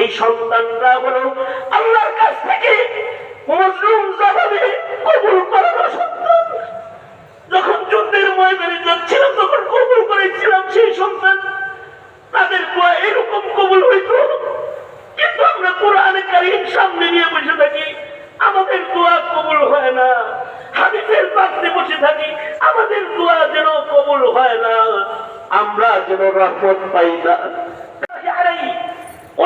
এই সন্তানরা হলো আল্লাহর কাছ থেকে মজলুম জবাবে কবুল করানো সন্তান যখন যুদ্ধের ময়দানে যাচ্ছিলাম, তখন কবুল করেছিলাম সেই সন্তান। তাদের দোয়া এরকম কবুল হইতো কিন্তু আমরা কোরআনে কারিম সামনে নিয়ে বসে থাকি, আমাদের দোয়া কবুল হয় না। হাদিসের পাশে বসে থাকি, আমাদের দোয়া যেন কবুল হয় না। আমরা যেন রহমত পাই না।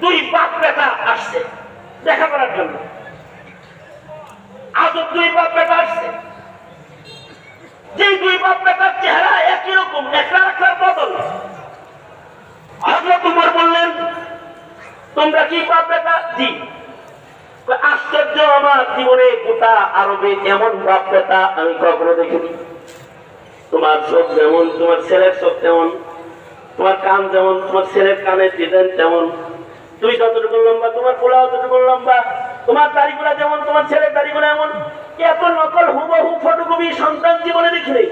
দুই বাপ বেটা আসছে দেখা করার জন্য। আজব দুই বাপ বেটা আসছে। যে দুই বাপ বেটার চেহারা একই রকম একটা একটার বদল। হজরত উমর বললেন, তোমরা কি বাপ বেটা? জি। আশ্চর্য, আমার জীবনে গোটা আরবে এমন বাপ বেটা আমি কখনো দেখিনি। তোমার চোখ যেমন, তোমার ছেলের চোখ তেমন, তোমার কান যেমন, তোমার ছেলের কানের ডিজাইন তেমন তুই যতটুকু লম্বা, তোমার পোলা অতটুকু লম্বা, তোমার দাড়িগুলা যেমন, তোমার ছেলের দাড়িগুলা এমন এত নকল হুবহু ফটোকপি সন্তান জীবনে দেখিনি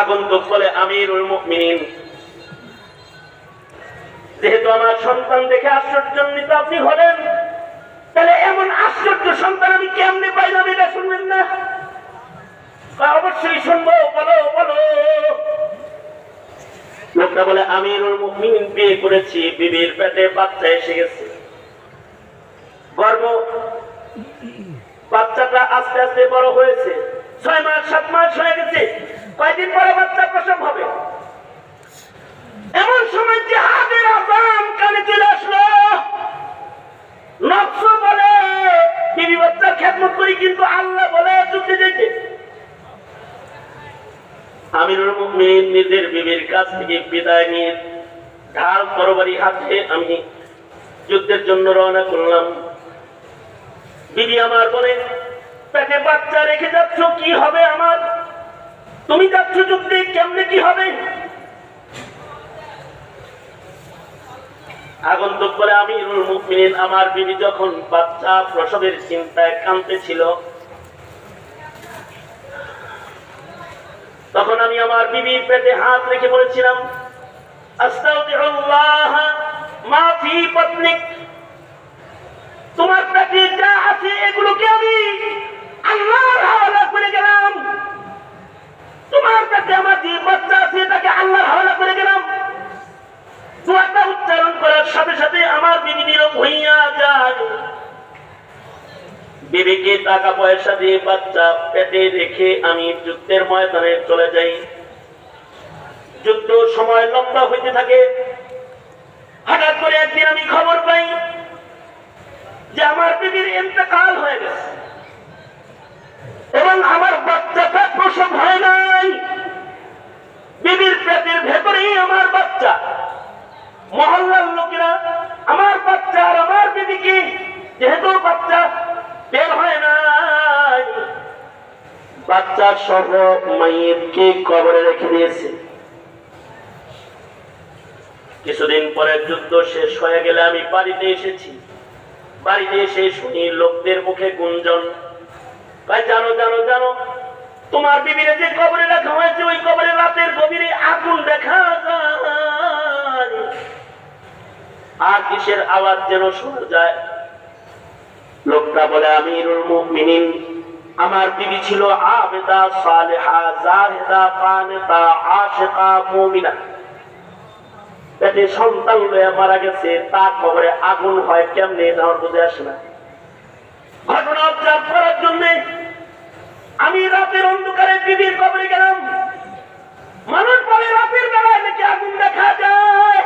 আগন্তুক বলে আমিরুল মুমিনিন। যেহেতু আমার সন্তান দেখে আশ্চর্যান্বিত আপনি হলেন, তাহলে এমন আশ্চর্য সন্তান আমি কেমনে পাইলাম এটা শুনবেন না? অবশ্যই শুনব। লোকটা বলে আমিরুল মুখমিন বিয়ে করেছি, বিবির পেটে বাচ্চা এসে গেছে। গর্ব, বাচ্চাটা আস্তে আস্তে বড় হয়েছে। ছয় মাস, সাত মাস হয়ে গেছে। কয়দিন পরে বাচ্চা প্রসব হবে? মুমিন নিজের বিবির কাছ থেকে বিদায় নিয়ে ঢাল তরবারি হাতে আমি যুদ্ধের জন্য রওনা করলাম। বিবি আমার বলে, পেটে বাচ্চা রেখে যাচ্ছ, কি হবে আমার? তুমি যাচ্ছ যুদ্ধে, কেমনে কি হবে? আগন্তুক বলে আমি আমার বিবি যখন বাচ্চা প্রসবের চিন্তায় কাঁদতে ছিল তখন আমি আমার বিবির পেটে হাত রেখে বলেছিলাম, আস্তাগফিরুল্লাহ মা ফি বাতনিক তোমার পেটে যা আছে এগুলোকে আমি টাকা পয়সা দিয়ে বাচ্চা পেটে রেখে আমি যুদ্ধের ময়দানে চলে যাই। যুদ্ধ সময় লম্বা হইতে থাকে। হঠাৎ করে একদিন আমি খবর পাই যে আমার বিবির ইন্তেকাল হয়ে গেছে। এবং আমার বাচ্চাটা প্রসব হয় নাই। বিবির পেটের ভেতরেই আমার বাচ্চা। মহল্লার লোকেরা, আমার বাচ্চা আর আমার বিবিকে, যেহেতু বাচ্চা বের হয় নাই। বাচ্চা সহ কবরে রেখে দিয়েছে। কিছুদিন পরে যুদ্ধ শেষ হয়ে গেলে আমি বাড়িতে এসেছি। বাড়িতে এসে শুনি লোকদের মুখে গুঞ্জন। ভাই, জানো জানো জানো, তোমার বিবিরে যে কবরে রাখা হয়েছে, ওই কবরে রাতের গভীরে আগুন দেখা যায়। আর কিসের আওয়াজ যেন শোনা যায়? লোকটা বলে, আমিরুল মুমিনিন, আমার বিবি ছিল আবেদা সালেহা, জাহেদা কানেতা আশিকা, মুমিনা। সন্তান লয়ে মারা গেছে তা খবরে আগুন হয় কেমনে বুঝে আসে না। ঘটনা করার জন্য আমি রাতের অন্ধকারে বিবির কবরে গেলাম। মানুষ বলে, রাতের বেলায় নাকি আগুন দেখা যায়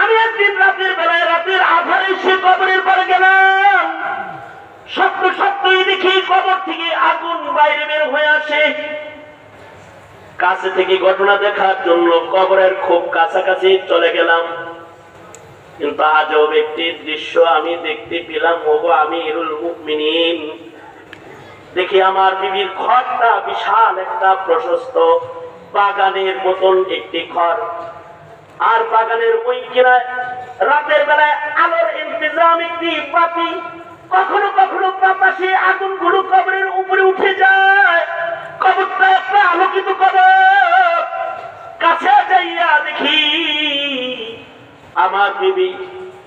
আমি একদিন রাতের বেলায় রাতের আধারে সে কবরের পরে গেলাম সত্য সত্যই দেখি কবর থেকে আগুন বাইরে বের হয়ে আসে। কাছে থেকে ঘটনা দেখার জন্য কবরের খুব কাছাকাছি চলে গেলাম। কিন্তু দৃশ্য আমি দেখতে পেলাম, ওগো আমি ইরুল মুকমিনিন দেখি আমার বিবির ঘরটা বিশাল একটা প্রশস্ত বাগানের মতন একটি ঘর। আর বাগানের ওই কিনায় রাতের বেলায় আলোর ইন্তজাম একটি বাতি। কখনো কখনো বাতাসে আগুনগুলো কবরের উপরে বিবি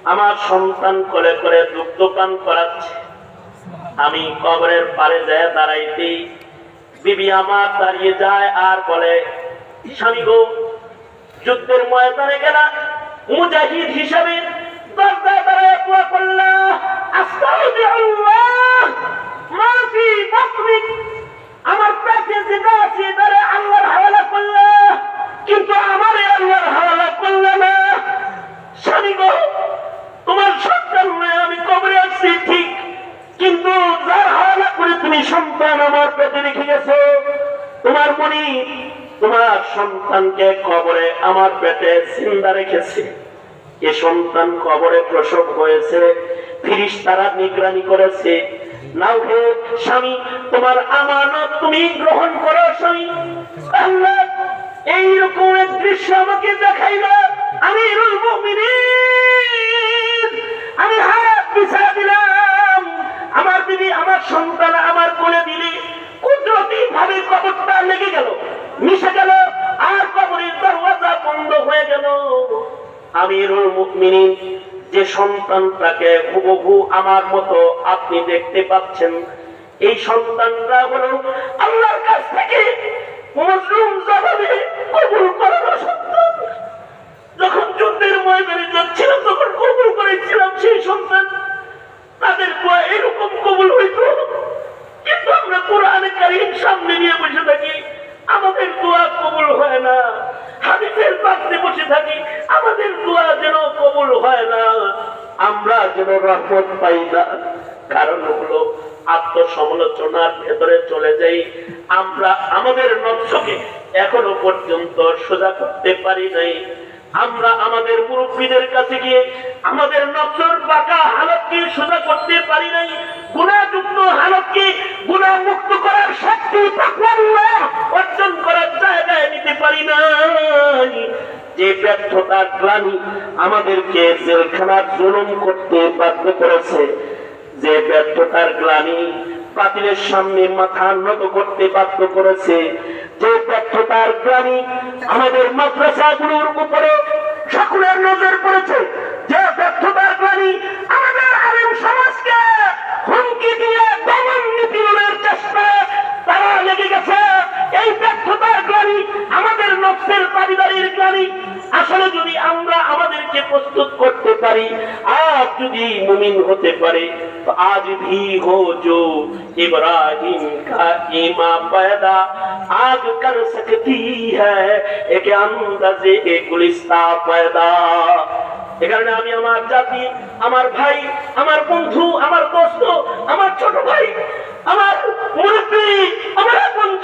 আমার সন্তান করে করে দুগ্ধ পান করাচ্ছে। আমি কবরের পারে যায় দাঁড়াইতেই বিবি আমার দাঁড়িয়ে যায় আর বলে, স্বামী গো, যুদ্ধের ময়দানে গেলা। মুজাহিদ হিসাবে দরজায় দাঁড়ায় আমার যেটা আছে তারে আল্লাহর হাওয়ালা করলা। কিন্তু আমারে আল্লাহর হাওয়ালা করলা সন্তানকে কবরে আমার পেটে জিন্দা রেখেছে। এ সন্তান কবরে প্রসব হয়েছে ফিরিস তারা নিগরানি করেছে। এইরকম আমি আমার দিদি আমার সন্তান আমার কোলে দিলি কুদরতি ভাবে কবরটা লেগে গেল মিশে গেল আর কবরের দরওয়াজা বন্ধ হয়ে গেল আমিরুল মুকমিনিন যে সন্তানটাকে হুবহু আমার মতো আপনি দেখতে পাচ্ছেন, এই সন্তানটা হলো আল্লাহর কাছ থেকে জবাবে কবুল করানো সন্তান যখন যুদ্ধের ময়দানে যাচ্ছিলাম তখন কবুল করেছিলাম সেই সন্তান তাদের দোয়া এরকম কবুল হইতো কিন্তু আমরা কোরআনে কারিম সামনে নিয়ে বসে থাকি আমাদের দোয়া কবুল হয় না হাদিসের পাশে বসে থাকি আমাদের দোয়া যেন কবুল হয় না আমরা যেন রহমত পাই না কারণ হলো আত্মসমালোচনার ভেতরে চলে যাই। আমরা আমাদের নকশকে এখনও পর্যন্ত সোজা করতে পারি নাই। আমরা আমাদের মুরব্বীদের কাছে গিয়ে আমাদের নকশর বাঁকা হালতকে সোজা করতে পারি নাই। গুণাযুক্ত হালতকে গুণা মুক্ত করার শক্তি অর্জন করার জায়গায় নিতে পারি নাই। যে ব্যর্থতার গ্লানি আমাদেরকে জেলখানার জুলুম করতে বাধ্য করেছে, যে ব্যর্থতার গ্লানি বাতিলের সামনে মাথা নত করতে বাধ্য করেছে, যে ব্যর্থতার গ্লানি আমাদের মাদ্রাসাগুলোর উপরে সকলের নজর পড়েছে, যে ব্যর্থতার গ্লানি আমাদের আলেম সমাজকে হুমকি দিয়ে দমন নিপীড়নের চেষ্টা তারা লেগে গেছে। এই ব্যর্থতার গ্লানি, আমাদের নকশের পারিবারিক গ্লানি। আসলে যদি আমরা আমাদেরকে প্রস্তুত করতে পারি, আজ যদি মুমিন হতে পারে, তো আজ ভি হো জো ইব্রাহিম কা ইমা পয়দা। কর সকতি হ্যায় এক আন্দাজে গুলিস্তা পয়দা। আমি আমার জাতি, আমার ভাই, আমার বন্ধু, আমার দোস্ত, আমার ছোট ভাই, আমার মুরব্বী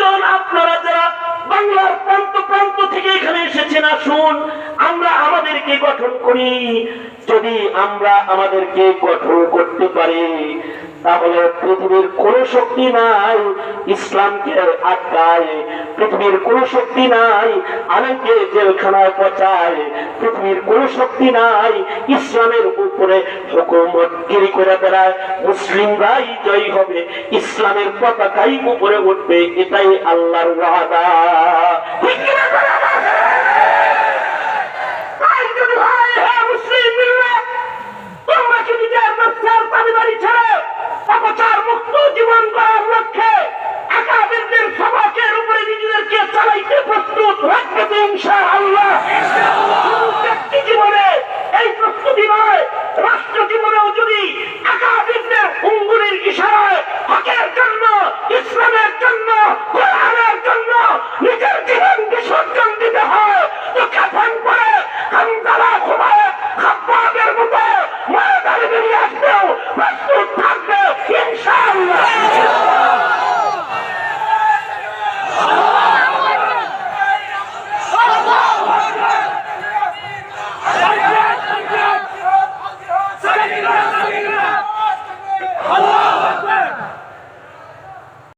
আপনজন আপনারা যারা বাংলার প্রান্ত প্রান্ত থেকে এখানে এসেছেন, আসুন, আমরা আমাদেরকে গঠন করি। যদি আমরা আমাদেরকে গঠন করতে পারি তাহলে পৃথিবীর কোন শক্তি নাই, ইসলামকে আটকায়। পৃথিবীর কোন শক্তি নাই, আলেমকে জেলখানায় পচায়। পৃথিবীর কোন শক্তি নাই, ইসলামের উপরে হুকুমত গিরি করে বেড়ায়। মুসলিমরাই জয়ী হবে, ইসলামের পতাকাই উপরে উঠবে, এটাই আল্লাহর ওয়াদা।